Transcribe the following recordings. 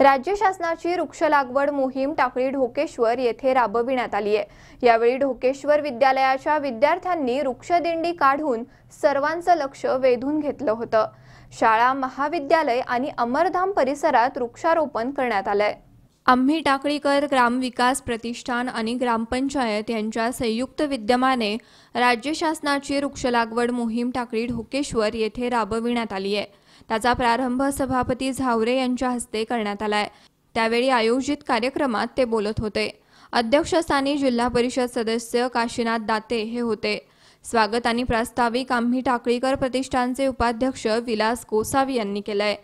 राज्य शासनाची वृक्ष लागवड मोहीम टाकळी ढोकेश्वर येथे राबविण्यात आली आहे. यावेळी ढोकेश्वर विद्यालयाच्या विद्यार्थ्यांनी वृक्षदिंडी काढून सर्वांचं लक्ष वेधून घेतलं होतं. शाळा महाविद्यालय आणि अमरधाम परिसरात वृक्षारोपण करण्यात आलंय. आम्ही टाकळीकर ग्रामविकास प्रतिष्ठान आणि ग्रामपंचायत यांच्या संयुक्त विद्यमाने राज्य शासनाची वृक्ष लागवड मोहीम टाकळी ढोकेश्वर येथे राबविण्यात आली आहे. त्याचा प्रारंभ सभापती झावरे यांच्या हस्ते करण्यात आलाय. त्यावेळी आयोजित कार्यक्रमात ते बोलत होते. अध्यक्षस्थानी जिल्हा परिषद सदस्य काशीनाथ दाते हे होते. स्वागत आणि प्रास्ताविक आम्ही टाकळीकर प्रतिष्ठानचे उपाध्यक्ष विलास गोसावी यांनी केलंय.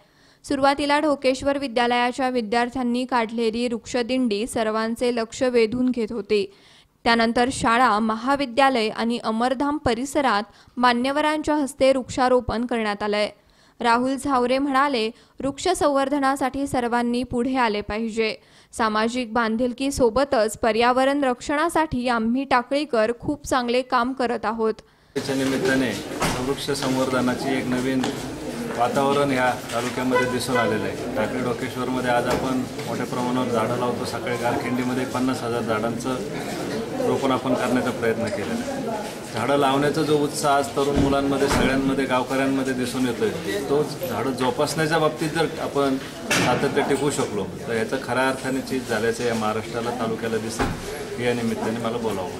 सुरुवातीला ढोकेश्वर विद्यालयाच्या विद्यार्थ्यांनी काढलेली वृक्षदिंडी सर्वांचे लक्ष वेधून घेत होती. त्यानंतर शाळा महाविद्यालय आणि अमरधाम परिसरात मान्यवरांच्या हस्ते वृक्षारोपण करण्यात आलंय. राहुल झावरे म्हणाले वृक्ष संवर्धनासाठी सर्वांनी पुढे आले पाहिजे. सामाजिक बांधिलकी सोबतच पर्यावरण रक्षणासाठी आम्ही टाकळीकर खूप चांगले काम करत आहोत. त्याच्या निमित्ताने वृक्ष संवर्धनाची एक नवीन वातावरण ह्या तालुक्यामध्ये दिसून आलेलं आहे. टाकळी डोकेश्वरमध्ये आज आपण मोठ्या प्रमाणावर झाडं लावतो. सकाळी गारखिंडीमध्ये पन्नास हजार झाडांचं रोपण आपण करण्याचा प्रयत्न केलेला आहे. झाडं लावण्याचा जो उत्साह आज तरुण मुलांमध्ये सगळ्यांमध्ये गावकऱ्यांमध्ये दिसून येतोय तो झाडं जोपासण्याच्या बाबतीत जर आपण सातत्य टिकवू शकलो तर याचं खऱ्या अर्थाने चीज झाल्याचं या महाराष्ट्राला तालुक्याला दिसेल या निमित्ताने मला बोलावं.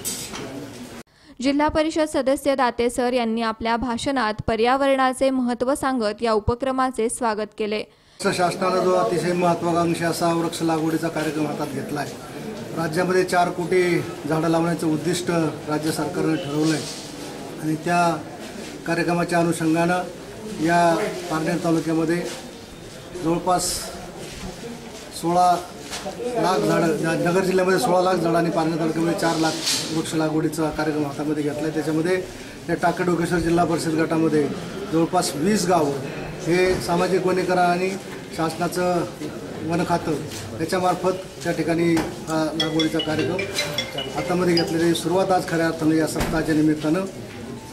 जिल्हा परिषद सदस्य दाते सर यांनी आपल्या भाषणात पर्यावरणाचे महत्त्व सांगत या उपक्रमाचे स्वागत केले. शासनानं जो अतिशय महत्वाकांक्षी असा वृक्ष लागवडीचा कार्यक्रम हातात घेतला आहे राज्यामध्ये चार कोटी झाडं लावण्याचं उद्दिष्ट राज्य सरकारनं ठरवलं आहे आणि त्या कार्यक्रमाच्या अनुषंगानं या पारनेर तालुक्यामध्ये जवळपास सोळा लाख झाडं नगर जिल्ह्यामध्ये सोळा लाख झाडं आणि पारनेर तालुक्यामध्ये चार लाख वृक्ष लागवडीचा कार्यक्रम हातामध्ये घेतला आहे त्याच्यामध्ये या टाकेडोकेश्वर जिल्हा परिषद गटामध्ये जवळपास वीस गावं हे सामाजिक वनीकरण आणि शासनाचं वन खातं याच्यामार्फत त्या ठिकाणी हा लागवडीचा कार्यक्रम हातामध्ये घेतलेली. सुरुवात आज खऱ्या अर्थानं या सप्ताहाच्या निमित्तानं.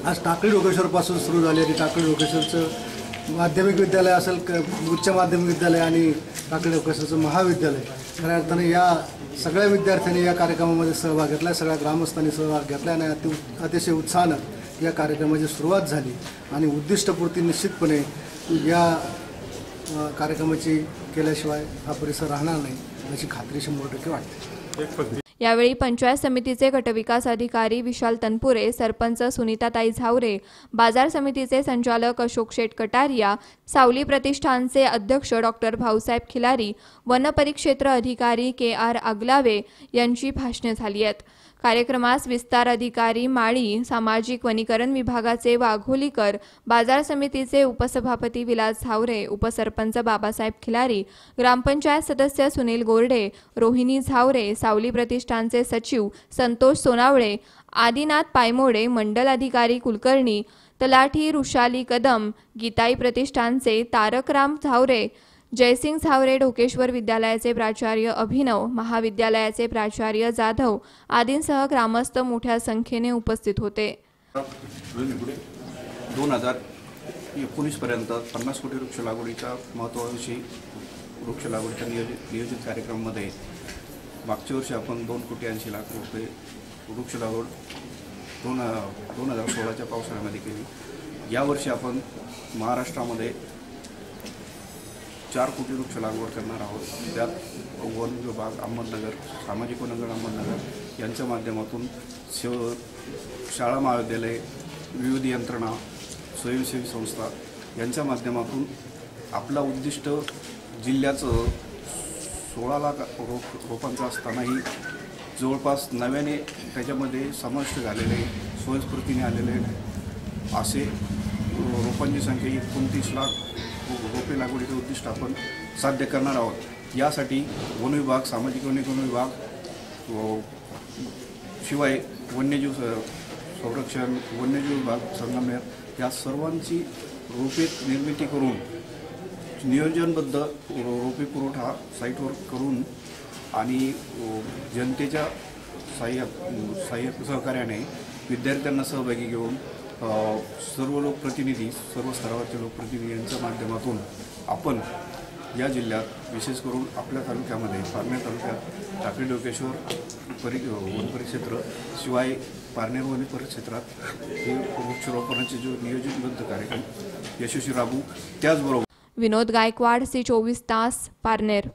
आज टाकळी डोकेश्वरपासून सुरू झाली आणि टाकळी डोकेश्वरचं माध्यमिक विद्यालय असेल क उच्च माध्यमिक विद्यालय आणि टाकळी डोकेश्वरचं महाविद्यालय. खऱ्या अर्थानं या सगळ्या विद्यार्थ्यांनी या कार्यक्रमामध्ये सहभाग घेतला आहे सगळ्या ग्रामस्थांनी सहभाग घेतला आणि अति अतिशय उत्साहानं या कार्यक्रमाची सुरुवात झाली. आणि उद्दिष्टपूर्ती निश्चितपणे या कार्यक्रमाची केल्याशिवाय हा परिसर राहणार नाही याची खात्री शंभर टक्के वाटते. यावेळी पंचायत समितीचे गटविकास अधिकारी विशाल तनपुरे सरपंच सुनीताताई झावरे बाजार समितीचे संचालक अशोक शेठ कटारिया सावली प्रतिष्ठानचे अध्यक्ष डॉक्टर भाऊसाहेब खिलारी वनपरिक्षेत्र अधिकारी के आर आगलावे यांची भाषणे झाली आहेत. कार्यक्रमास विस्तार अधिकारी माळी सामाजिक वनीकरण विभागाचे वाघोलीकर बाजार समितीचे उपसभापती विलास झावरे उपसरपंच बाबासाहेब खिलारी ग्रामपंचायत सदस्य सुनील गोरडे रोहिणी झावरे सावली प्रतिष्ठानचे सचिव संतोष सोनावळे आदिनाथ पायमोडे मंडल अधिकारी कुलकर्णी तलाठी रुशाली कदम गीताई प्रतिष्ठानचे तारकराम झावरे जयसिंग सावरे ढोकेश्वर विद्यालयाचे प्राचार्य अभिनव महाविद्यालयाचे प्राचार्य जाधव आदींसह ग्रामस्थ मोठ्या संख्येने उपस्थित होते. दोन हजार एकोणीसपर्यंत पन्नास कोटी वृक्ष लागवडीच्या महत्त्वाकांक्षी वृक्ष लागवडीच्या नियोजित नियोजित कार्यक्रमामध्ये मागच्या वर्षी आपण दोन कोटी ऐंशी लाख रुपये वृक्ष लागवड दोन दोन हजार सोळाच्या पावसाळ्यामध्ये केली. यावर्षी आपण महाराष्ट्रामध्ये चार कोटी वृक्ष लागवड करणार आहोत. त्यात वन विभाग अहमदनगर सामाजिक वनगर अहमदनगर यांच्या माध्यमातून शिव शाळा महाविद्यालय विविध यंत्रणा स्वयंसेवी संस्था यांच्या माध्यमातून आपला उद्दिष्ट जिल्ह्याचं सोळा लाख रोप रोपांचं असतानाही जवळपास नव्याने त्याच्यामध्ये समाविष्ट झालेले स्वयंस्फूर्तीने आलेले असे रोपांची संख्या एकोणतीस लाख रोपे लागवडीचं उद्दिष्ट आपण साध्य करणार आहोत. यासाठी वन विभाग सामाजिक वनीकरण विभाग शिवाय वन्यजीव संरक्षण वन्यजीव विभाग संगमनेर या सर्वांची रोपे निर्मिती करून नियोजनबद्ध रोपे पुरवठा साईटवर करून आणि जनतेच्या साह्य साह्य सहकार्याने विद्यार्थ्यांना सहभागी घेऊन सर्व लोकप्रतिनिधी सर्व स्तरावरचे लोकप्रतिनिधी यांच्या माध्यमातून आपण या जिल्ह्यात विशेष करून आपल्या तालुक्यामध्ये पारनेर तालुक्यात टाकळी डोकेश्वर परि वन परिक्षेत्र शिवाय पारनेर वन परिक्षेत्रात हे वृक्षारोपणाचे जो नियोजनबद्ध कार्यक्रम यशस्वी राबू त्याचबरोबर विनोद गायकवाड सी चोवीस तास पारनेर.